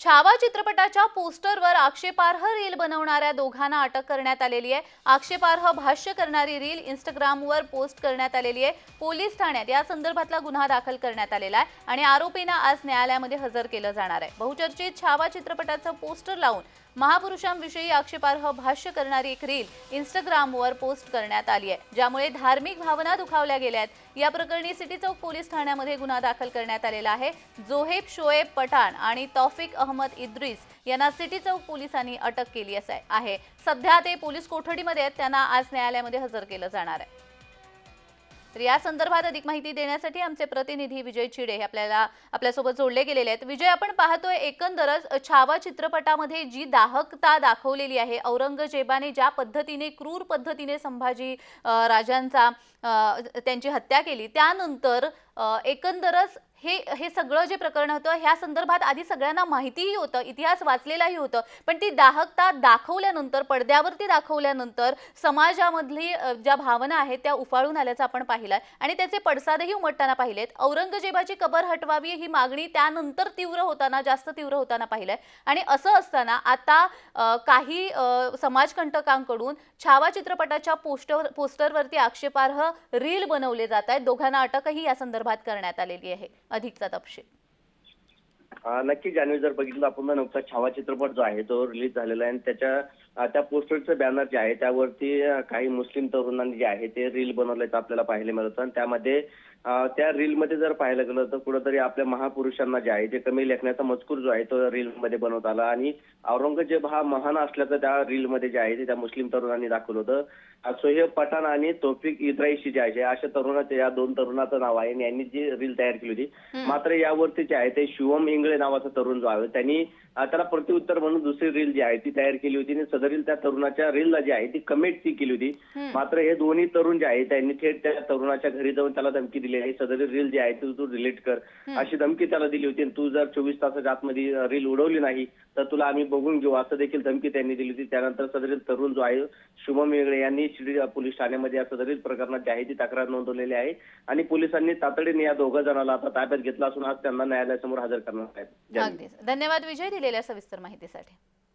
छावा चित्रपटाच्या पोस्टरवर आक्षेपार्ह रील बनवणाऱ्या दोघांना अटक करण्यात आलेली आहे. आक्षेपार्ह भाष्य करणारी रील इंस्टाग्रामवर पोस्ट करण्यात आलेली आहे. पोलीस ठाण्यात या संदर्भातला गुन्हा दाखल करण्यात आलेला आहे आणि आरोपींना आज न्यायालयामध्ये हजर केलं जाणार आहे. बहुचर्चित छावा चित्रपटाचं पोस्टर लावून महापुरुषांविषयी आक्षेपार्ह भाष्य करणारी एक रील इंस्टाग्रामवर पोस्ट करण्यात आली आहे ज्यामुळे धार्मिक भावना दुखावल्या गेल्या आहेत. या प्रकरणी सिटी चौक पोलीस ठाण्यामध्ये गुन्हा दाखल करण्यात आलेला आहे. जोहेब शोएब पठाण आणि तौफिक अहमद इद्रिस यांना सिटी चौक पोलिसांनी अटक केली असं आहे. सध्या ते पोलीस कोठडीमध्ये आहेत त्यांना आज न्यायालयामध्ये हजर केलं जाणार आहे. तर या संदर्भात अधिक माहिती देण्यासाठी आमचे प्रतिनिधी विजय चिडे हे आपल्याला आपल्यासोबत जोडले गेलेले आहेत. विजय आपण पाहतोय एकंदरच छावा चित्रपटामध्ये जी दाहकता दाखवलेली आहे औरंगजेबाने ज्या पद्धतीने क्रूर पद्धतीने संभाजी राजांचा त्यांची हत्या केली त्यानंतर एकंदरच हे हे सगळं जे प्रकरण होतं ह्या संदर्भात आधी सगळ्यांना माहितीही होतं इतिहास वाचलेलाही होतं पण ती दाहकता दाखवल्यानंतर पडद्यावरती दाखवल्यानंतर समाजामधली ज्या भावना आहेत त्या उफाळून आल्याचं आपण पाहिलं आणि त्याचे पडसादही उमटताना पाहिलेत. औरंगजेबाची कबर हटवावी ही मागणी त्यानंतर तीव्र होताना जास्त तीव्र होताना पाहिलंय. आणि असं असताना आता काही समाजकंटकांकडून छावा चित्रपटाच्या पोस्टर पोस्टरवरती आक्षेपार्ह रील बनवले जात आहेत. दोघांना अटकही या संदर्भात करण्यात आलेली आहे. अधिकचा तपशील. नक्की जान्हवी जर बघितलं आपण नुकता छावा चित्रपट जो आहे तो रिलीज झालेला आहे. आणि त्याच्या त्या पोस्टरचं बॅनर जे आहे त्यावरती काही मुस्लिम तरुणांनी जे आहे ते रील बनवल्याचं आपल्याला पाहायला मिळतं. आणि त्यामध्ये त्या रील मध्ये जर पाहायला गेलं तर कुठंतरी आपल्या महापुरुषांना जे आहे ते कमी लेखण्याचा मजकूर जो आहे तो रील मध्ये बनवत आला. आणि औरंगजेब हा महान असल्याचं त्या रील मध्ये जे आहे ते त्या मुस्लिम तरुणांनी दाखवलं होतं. सोहेब पठाण आणि तौफिक इद्राईशी जे आहे अशा तरुणाचे या दोन तरुणाचं नाव आहे. आणि यांनी जी रील तयार केली होती मात्र यावरती जे आहे ते शिवम इंगळे नावाचा तरुण जो आहे त्यांनी त्याला प्रत्युत्तर म्हणून दुसरी रील जी आहे ती तयार केली होती. आणि सदरील त्या तरुणाच्या रीलला जी आहे ती कमेंट ती केली होती. मात्र हे दोन्ही तरुण जे आहे त्यांनी थेट त्या तरुणाच्या घरी जाऊन त्याला धमकी दिली. आहे सदरील रील जी आहे ती तू डिलीट कर. अशी धमकी त्याला दिली होती तू जर चोवीस तासाच्या आतमध्ये रील उडवली नाही तर तुला आम्ही बघून घेऊ असं देखील धमकी त्यांनी दिली होती. त्यानंतर सदरील तरुण जो आहे शुभम वेगळे यांनी शिर्डी पोलीस ठाण्यामध्ये या सदरील प्रकरणात जी आहे ती तक्रार नोंदवलेली आहे. आणि पोलिसांनी तातडीने या दोघं जणांना आता ताब्यात घेतला असून आज त्यांना न्यायालयासमोर हजर करणार आहेत धन्यवाद विजय दिलेल्या सविस्तर माहितीसाठी.